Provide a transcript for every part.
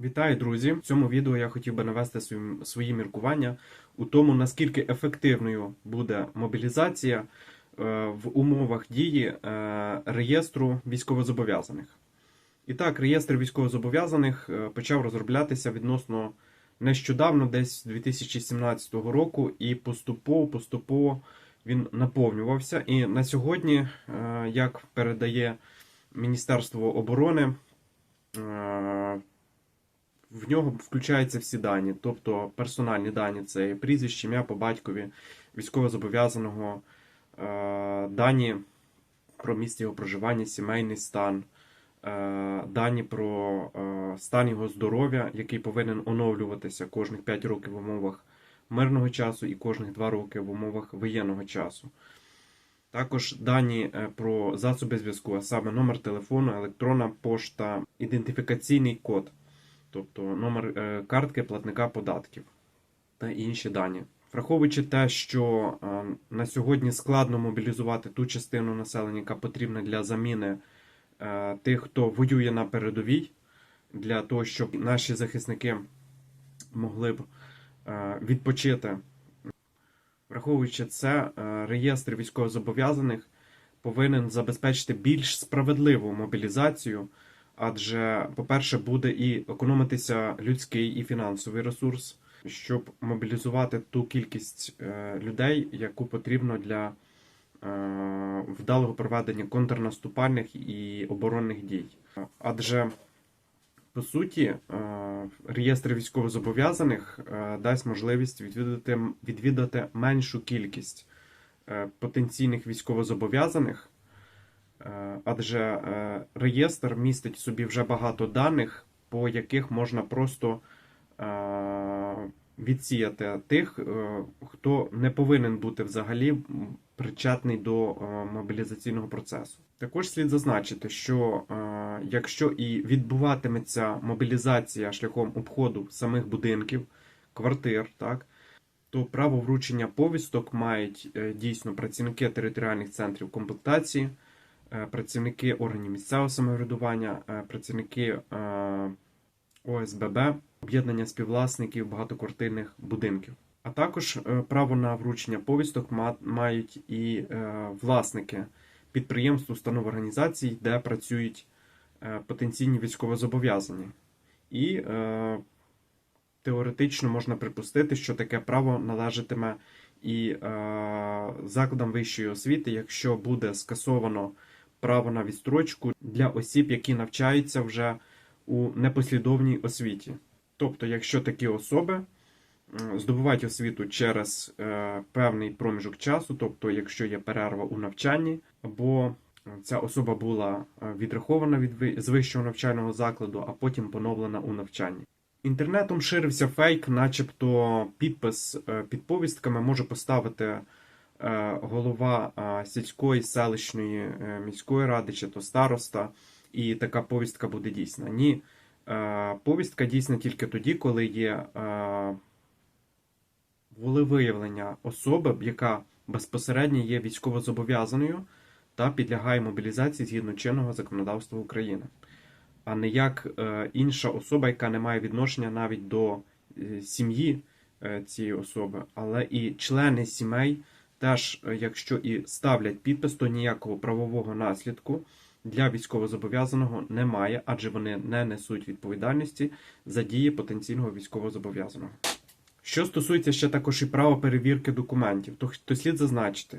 Вітаю, друзі! В цьому відео я хотів би навести свої, свої міркування у тому, наскільки ефективною буде мобілізація е, в умовах дії е, реєстру військовозобов'язаних. І так, реєстр військовозобов'язаних е, почав розроблятися відносно нещодавно, десь 2017 року, і поступово поступово він наповнювався. І на сьогодні, як передає Міністерство оборони, в нього включаються всі дані, тобто персональні дані це прізвище, ім'я по батькові, військовозобов'язаного, е, дані про місце його проживання, сімейний стан, е, дані про е, стан його здоров'я, який повинен оновлюватися кожних 5 років в умовах мирного часу і кожних 2 роки в умовах воєнного часу. Також дані про засоби зв'язку, а саме номер телефону, електронна пошта, ідентифікаційний код тобто номер е, картки платника податків та інші дані. Враховуючи те, що е, на сьогодні складно мобілізувати ту частину населення, яка потрібна для заміни е, тих, хто воює на передовій, для того, щоб наші захисники могли б відпочити. Враховуючи це, реєстр військовозобов'язаних повинен забезпечити більш справедливу мобілізацію. Адже, по-перше, буде і економитися людський і фінансовий ресурс, щоб мобілізувати ту кількість е, людей, яку потрібно для е, вдалого проведення контрнаступальних і оборонних дій. Адже, по суті, е, реєстр військовозобов'язаних дасть можливість відвідати, відвідати меншу кількість потенційних військовозобов'язаних. Е, Адже е, реєстр містить собі вже багато даних, по яких можна просто е, відсіяти тих, хто не повинен бути взагалі причетний до мобілізаційного процесу. Також слід зазначити, що якщо і відбуватиметься мобілізація шляхом обходу самих будинків, квартир, так, то право вручення повісток мають дійсно працівники територіальних центрів комплектації працівники органів місцевого самоврядування, е, працівники е, ОСББ, об'єднання співвласників багатоквартирних будинків. А також е, право на вручення повісток ма- мають і е, власники підприємств, установ організацій, де працюють е, потенційні військовозобов'язані. І е, теоретично можна припустити, що таке право належатиме і е, закладам вищої освіти, якщо буде скасовано право на відстрочку для осіб, які навчаються вже у непослідовній освіті. Тобто, якщо такі особи здобувають освіту через е, певний проміжок часу, тобто, якщо є перерва у навчанні, або ця особа була е, відрахована від з вищого навчального закладу, а потім поновлена у навчанні. Інтернетом ширився фейк, начебто підпис е, під повістками може поставити голова е, сільської, селищної, е, міської ради чи то староста, і така повістка буде дійсна. Ні, е, повістка дійсна тільки тоді, коли є е, волевиявлення особи, яка безпосередньо є військовозобов'язаною та підлягає мобілізації згідно чинного законодавства України а не як е, інша особа, яка не має відношення навіть до е, сім'ї е, цієї особи, але і члени сімей теж, е, якщо і ставлять підпис, то ніякого правового наслідку для військовозобов'язаного немає, адже вони не несуть відповідальності за дії потенційного військовозобов'язаного. Що стосується ще також і права перевірки документів, то, то слід зазначити,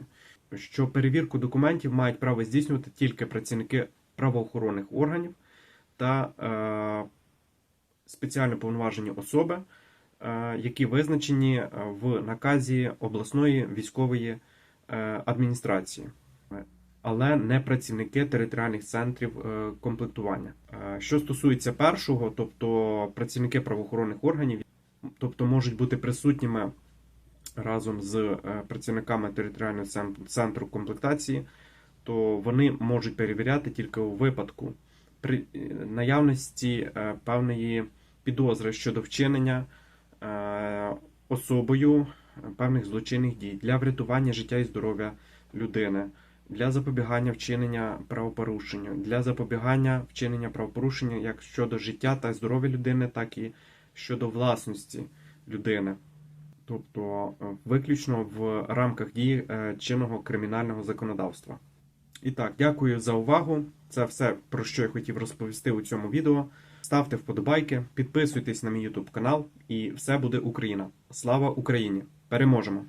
що перевірку документів мають право здійснювати тільки працівники правоохоронних органів та е, спеціально повноважені особи, які визначені е, в наказі обласної військової е, адміністрації, але не працівники територіальних центрів е, комплектування. Е, Що стосується першого, тобто працівники правоохоронних органів, тобто можуть бути присутніми разом з е, працівниками територіального центру комплектації, то вони можуть перевіряти тільки у випадку при е, наявності е, певної підозри щодо вчинення е, особою певних злочинних дій для врятування життя і здоров'я людини, для запобігання вчинення правопорушення, для запобігання вчинення правопорушення як щодо життя та здоров'я людини, так і щодо власності людини. Тобто е, виключно в рамках дії е, чинного кримінального законодавства. І так, дякую за увагу. Це все, про що я хотів розповісти у цьому відео. Ставте вподобайки, підписуйтесь на мій YouTube канал, і все буде Україна. Слава Україні! Переможемо!